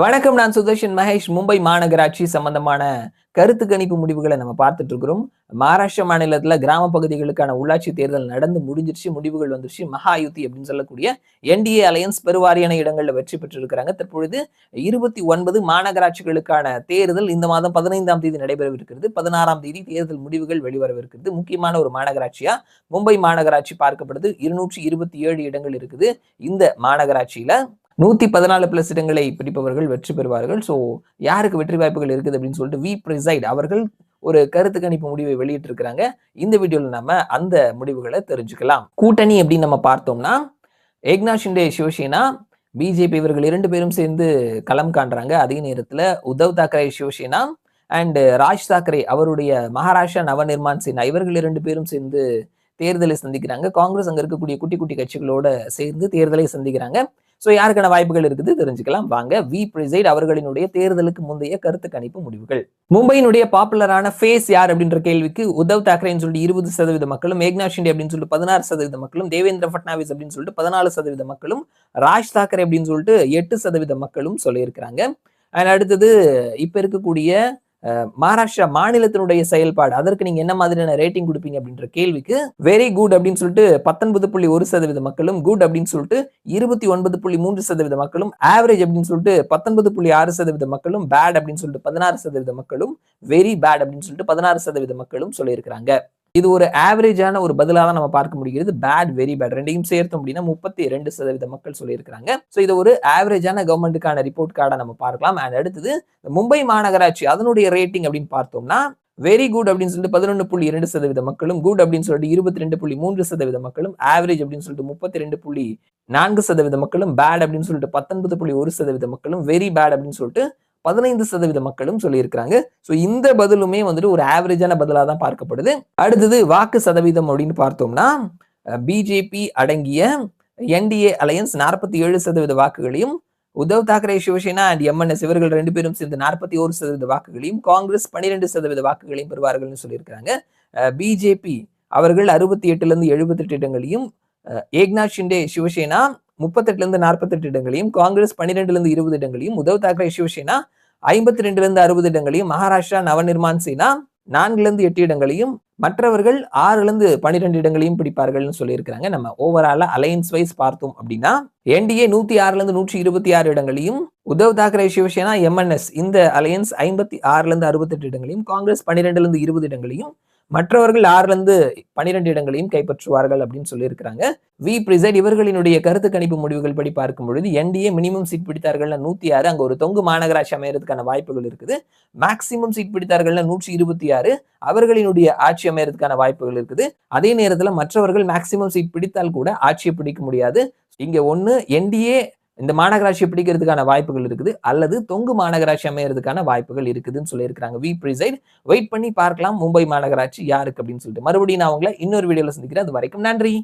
வணக்கம் நான் சுதர்ஷன் மகேஷ். மும்பை மாநகராட்சி சம்பந்தமான கருத்து கணிப்பு முடிவுகளை நம்ம பார்த்துட்டு இருக்கிறோம். மகாராஷ்டிரா மாநிலத்தில் கிராம பகுதிகளுக்கான உள்ளாட்சி தேர்தல் நடந்து முடிஞ்சிருச்சு முடிவுகள் வந்துருச்சு. மகாயுத்தி அப்படின்னு சொல்லக்கூடிய என்டிஏ அலையன்ஸ் பெருவாரியான இடங்களில் வெற்றி பெற்றிருக்கிறாங்க. தற்பொழுது இருபத்தி ஒன்பது மாநகராட்சிகளுக்கான தேர்தல் இந்த மாதம் பதினைந்தாம் தேதி நடைபெறவிருக்கிறது. பதினாறாம் தேதி தேர்தல் முடிவுகள் வெளிவரவிருக்கிறது. முக்கியமான ஒரு மாநகராட்சியா? மும்பை மாநகராட்சி பார்க்கப்படுது. இருநூற்றி இருபத்தி ஏழு இடங்கள் இருக்குது. இந்த மாநகராட்சியில நூத்தி பதினாலு பிளஸ் இடங்களை பிடிப்பவர்கள் வெற்றி பெறுவார்கள். ஸோ யாருக்கு வெற்றி வாய்ப்புகள் இருக்குது அப்படின்னு சொல்லிட்டு வி ப்ரிசைட் அவர்கள் ஒரு கருத்து கணிப்பு முடிவை வெளியிட்டிருக்கிறாங்க. இந்த வீடியோவில் நம்ம அந்த முடிவுகளை தெரிஞ்சுக்கலாம். கூட்டணி அப்படின்னு நம்ம பார்த்தோம்னா ஏக்னா ஷிண்டே சிவசேனா பிஜேபி இவர்கள் இரண்டு பேரும் சேர்ந்து களம் காண்றாங்க. அதே நேரத்தில் உத்தவ் தாக்கரே சிவசேனா அண்ட் ராஜ் தாக்கரே அவருடைய மகாராஷ்டிரா நவநிர்மான் சேனா இவர்கள் இரண்டு பேரும் சேர்ந்து தேர்தலை சந்திக்கிறாங்க. காங்கிரஸ் அங்க இருக்கக்கூடிய குட்டி குட்டி கட்சிகளோட சேர்ந்து தேர்தலை சந்திக்கிறாங்க. ஸோ யாருக்கான வாய்ப்புகள் இருக்குது? தெரிஞ்சுக்கலாம். வாங்க. வி பிரிசைட் அவர்களினுடைய தேர்தலுக்கு முந்தைய கருத்து கணிப்பு முடிவுகள். மும்பையினுடைய பாப்புலரான ஃபேஸ் யார் அப்படின்ற கேள்விக்கு உத்தவ் தாக்கரேன்னு சொல்லிட்டு இருபது சதவீத மக்களும் ஏக்நாத் ஷிண்டே அப்படின்னு சொல்லிட்டு பதினாறு சதவீத மக்களும் தேவேந்திர ஃபட்னாவிஸ் அப்படின்னு சொல்லிட்டு பதினாலு சதவீத மக்களும் ராஜ் தாக்கரே அப்படின்னு சொல்லிட்டு எட்டு சதவீத மக்களும் சொல்லியிருக்கிறாங்க. அண்ட் அடுத்தது இப்போ இருக்கக்கூடிய மகாராஷ்டிரா மாநிலத்தினுடைய செயல்பாடு அதற்கு நீங்க என்ன மாதிரியான ரேட்டிங் கொடுப்பீங்க அப்படின்ற கேள்விக்கு வெரி குட் அப்படின்னு சொல்லிட்டு பத்தொன்பது புள்ளி ஒரு சதவீத மக்களும் குட் அப்படின்னு சொல்லிட்டு இருபத்தி ஒன்பது புள்ளி மூன்று சதவீத மக்களும் ஆவரேஜ் அப்படின்னு சொல்லிட்டு பத்தொன்பது புள்ளி ஆறு சதவீத மக்களும் பேட் அப்படின்னு சொல்லிட்டு பதினாறு சதவீத மக்களும் வெரி பேட் அப்படின்னு சொல்லிட்டு பதினாறு சதவீத மக்களும் சொல்லியிருக்கிறாங்க. இது ஒரு ஆவரேஜான ஒரு பதிலாக தான் நம்ம பார்க்க முடிகிறது. பேட் வெரி பேட் ரெண்டையும் சேர்த்தோம் அப்படின்னா முப்பத்தி ரெண்டு சதவீத மக்கள் சொல்லியிருக்கிறாங்க. ஸோ இது ஒரு ஆவரேஜான கவர்மெண்ட்டுக்கான ரிப்போர்ட் கார்டை நம்ம பார்க்கலாம். அண்ட் அடுத்தது மும்பை மாநகராட்சி அதனுடைய ரேட்டிங் அப்படின்னு பார்த்தோம்னா வெரி குட் அப்படின்னு சொல்லிட்டு பதினொன்று புள்ளி இரண்டு சதவீத மக்களும் குட் அப்படின்னு சொல்லிட்டு இருபத்தி ரெண்டு புள்ளி மூன்று சதவீத மக்களும் ஆவரேஜ் அப்படின்னு சொல்லிட்டு முப்பத்தி ரெண்டு புள்ளி நான்கு சதவீத மக்களும் பேட் அப்படின்னு சொல்லிட்டு பத்தொன்பது புள்ளி ஒரு சதவீத மக்களும் வெரி பேட் அப்படின்னு சொல்லிட்டு பதினைந்து சதவீத மக்களும் சொல்லியிருக்கிறாங்க. ஸோ இந்த பதிலுமே வந்துட்டு ஒரு ஆவரேஜான பதிலாக தான் பார்க்கப்படுது. அடுத்தது வாக்கு சதவீதம் அப்படின்னு பார்த்தோம்னா பிஜேபி அடங்கிய என்டிஏ அலையன்ஸ் நாற்பத்தி ஏழு சதவீத வாக்குகளையும் உத்தவ் தாக்கரே சிவசேனா அண்ட் எம்என்எஸ் இவர்கள் ரெண்டு பேரும் சேர்ந்து நாற்பத்தி ஒரு சதவீத வாக்குகளையும் காங்கிரஸ் பன்னிரெண்டு சதவீத வாக்குகளையும் பெறுவார்கள்னு சொல்லியிருக்கிறாங்க. பிஜேபி அவர்கள் அறுபத்தி எட்டுல இருந்து எழுபத்தெட்டு இடங்களையும் ஏக்நாத் ஷிண்டே சிவசேனா முப்பத்தெட்டுலேருந்து நாற்பத்தெட்டு இடங்களையும் காங்கிரஸ் பன்னிரெண்டுலேருந்து இருபது இடங்களையும் உத்தவ் தாக்கரே சிவசேனா ஐம்பத்தி ரெண்டுலேருந்து அறுபது இடங்களையும் மகாராஷ்டிரா நவநிர்மான் சேனா நான்குலேருந்து எட்டு இடங்களையும் மற்றவர்கள் ஆறுலேருந்து பன்னிரெண்டு இடங்களையும் பிடிப்பார்கள்னு சொல்லியிருக்கிறாங்க. நம்ம ஓவராலாக அலையன்ஸ் வைஸ் பார்த்தோம் அப்படின்னா என்டிஏ நூற்றி ஆறுலேருந்து நூற்றி இருபத்தி ஆறு இடங்களையும் உத்தவ் தாக்கரே சிவசேனா எம்என்எஸ் இந்த அலையன்ஸ் ஐம்பத்தி ஆறுலேருந்து அறுபத்தெட்டு இடங்களையும் காங்கிரஸ் பன்னிரெண்டுலேருந்து இருபது இடங்களையும் மற்றவர்கள் ஆறுலேருந்து பனிரெண்டு இடங்களையும் கைப்பற்றுவார்கள் அப்படின்னு சொல்லியிருக்கிறாங்க. வி பிரிசைட் இவர்களினுடைய கருத்து கணிப்பு முடிவுகள் படி பார்க்கும் பொழுது என்டிஏ மினிமம் சீட் பிடித்தார்கள்னா நூற்றி ஆறு அங்கே ஒரு தொங்கு மாநகராட்சி அமையறதுக்கான வாய்ப்புகள் இருக்குது. மேக்சிமம் சீட் பிடித்தார்கள்னா நூற்றி இருபத்தி ஆறு அவர்களினுடைய ஆட்சி அமையறதுக்கான வாய்ப்புகள் இருக்குது. அதே நேரத்தில் மற்றவர்கள் மேக்சிமம் சீட் பிடித்தால் கூட ஆட்சியை பிடிக்க முடியாது. இங்கே ஒன்று என்டிஏ இந்த மாநகராட்சியை பிடிக்கிறதுக்கான வாய்ப்புகள் இருக்குது அல்லது தொங்கு மாநகராட்சி அமையறதுக்கான வாய்ப்புகள் இருக்குதுன்னு சொல்லியிருக்கிறாங்க. வி ப்ரிசைட் வெயிட் பண்ணி பார்க்கலாம் மும்பை மாநகராட்சி யாருக்கு அப்படின்னு சொல்லிட்டு. மறுபடியும் நான் உங்களை இன்னொரு வீடியோவில் சந்திக்கிறேன். அது வரைக்கும் நன்றி.